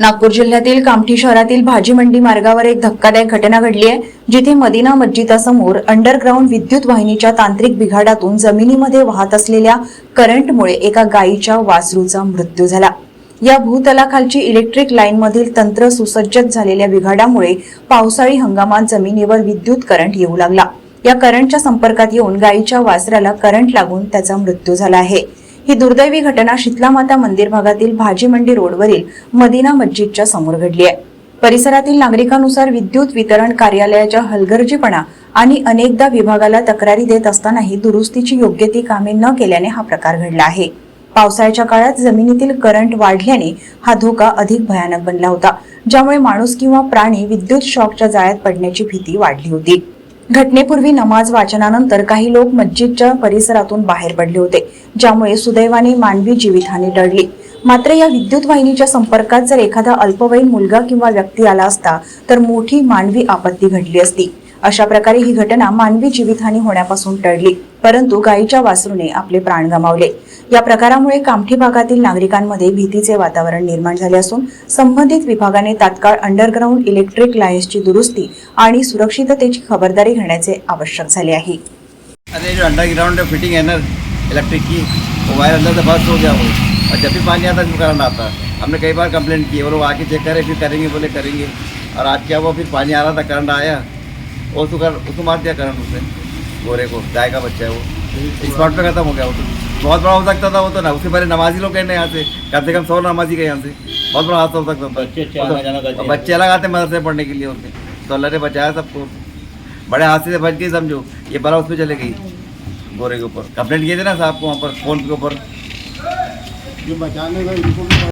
नागपूर जिल्ह्यातील कामठी शहरातील भाजी मंडी मार्गावर एक धक्कादायक घटना घडली आहे जिथे मदिना मस्जिदासमोर अंडरग्राऊंड विद्युत वाहिनीच्या तांत्रिक बिघाडातून जमिनीमध्ये वाहत असलेल्या करंटमुळे एका गायीच्या वासरूचा मृत्यू झाला. या भूतलाखालची इलेक्ट्रिक लाईनमधील तंत्र सुसज्जत झालेल्या बिघाडामुळे पावसाळी हंगामात जमिनीवर विद्युत करंट येऊ लागला. या करंटच्या संपर्कात येऊन गायीच्या वासराला करंट लागून त्याचा मृत्यू झाला आहे. ही दुर्दैवी घटना शीतलामाता मंदिर भागातील भाजी मंडी रोडवरील मदिना मस्जिदच्या समोर घडली आहे. परिसरातील नागरिकांनुसार विद्युत वितरण कार्यालयाच्या हलगर्जीपणा आणि अनेकदा विभागाला तक्रारी देत असतानाही दुरुस्तीची योग्य ती कामे न केल्याने हा प्रकार घडला आहे. पावसाळ्याच्या काळात जमिनीतील करंट वाढल्याने हा धोका अधिक भयानक बनला होता ज्यामुळे माणूस किंवा प्राणी विद्युत शॉकच्या जाळ्यात पडण्याची भीती वाढली होती. घटनेपूर्वी नमाज वाचनानंतर काही लोक मस्जिदच्या परिसरातून बाहेर पडले होते ज्यामुळे सुदैवाने मानवी जीवितहानी टळली. मात्र या विद्युत वाहिनीच्या संपर्कात जर एखादा अल्पवयीन मुलगा किंवा व्यक्ती आला असता तर मोठी मानवी आपत्ती घडली असती. अशा प्रकारे ही घटना मानवी जीवितहानी होण्यापासून टळली. परंतु गायीच्या वासरूने आपले प्राण गमावले. या प्रकारामुळे कामठी भागातील नागरिकांमध्ये भीतीचे वातावरण निर्माण झाले असून संबंधित विभागाने तात्काळ अंडरग्राऊंड इलेक्ट्रिक लाईन्सची दुरुस्ती आणि सुरक्षिततेची खबरदारी घेण्याचे आवश्यक झाले आहे. अरे जो अंडरग्राउंड फिटिंग है ना इलेक्ट्रिक की वो वायर अंदर से बस्ट हो गया वो. और जब भी पानी आता है करंट आता हमने कई बार कंप्लेंट की और वो आके चेक करे फिर करेंगे बोले करेंगे। और आज क्या हुआ फिर पानी आ रहा था करंट आया। और उसको कर उसको मार दिया करंट उसने। गोरे को गाय का बच्चा है वो। स्पॉट पे खत्म हो गया वो तो। बहुत बड़ा हो सकता था वो तो ना उससे पहले नमाजी लोग कहने यहाँ से कम से कम सौ नमाजी गए यहाँ से। बहुत बड़ा हादसा हो सकता था। बच्चे। बच्चे अलग आते मदरसे पढ़ने के लिए उनके। तो अल्लाह ने बचाया सबको। बड़े हादसे से बच गई समझो। ये बड़ा उस पर चले गई गोरे के ऊपर। कंप्लेंट किए थे ना साहब को वहाँ पर फ़ोन के ऊपर। जो बचाने का